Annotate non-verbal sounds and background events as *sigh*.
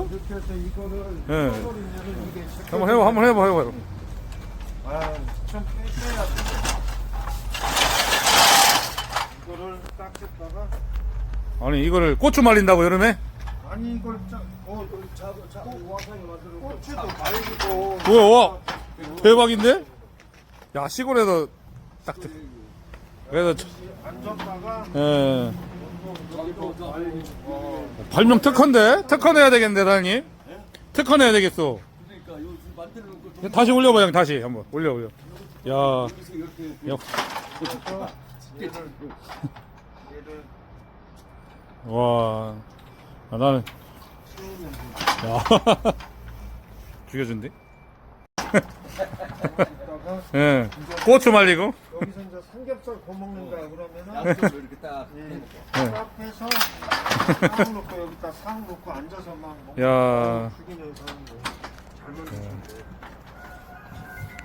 이렇게 해서 이거를 예. 이게 한번 해봐, 한번 해봐, 해봐. 아, 좀 빼야 돼. 이거를 딱 했다가 아니, 이거를 고추 말린다고, 여름에? 아니 이걸 짜, 어, 자, 자, 와사비 만들어. 고추도 말리고. 뭐야, 와. 대박인데? 야, 시골에서 딱. 들- 그래서, 저- 안 줬다가 예. 발명 특허인데? 특허 내야 되겠는데, 사장님? 특허 내야 되겠어. 다시 올려봐, 형, 다시. 한번 올려, 올려. 야, *laughs* 와. 아, 나는. 야. *laughs* 죽여준대? *laughs* 예. 고추 말리고. 여기서 이제 삼겹살 구워 먹는다 그러면은 양쪽으로 이렇게 딱 예, 네. 딱 해서 상 놓고 여기다 상 놓고 앉아서만 먹 야. 죽이면서 하는 거잘 만드는데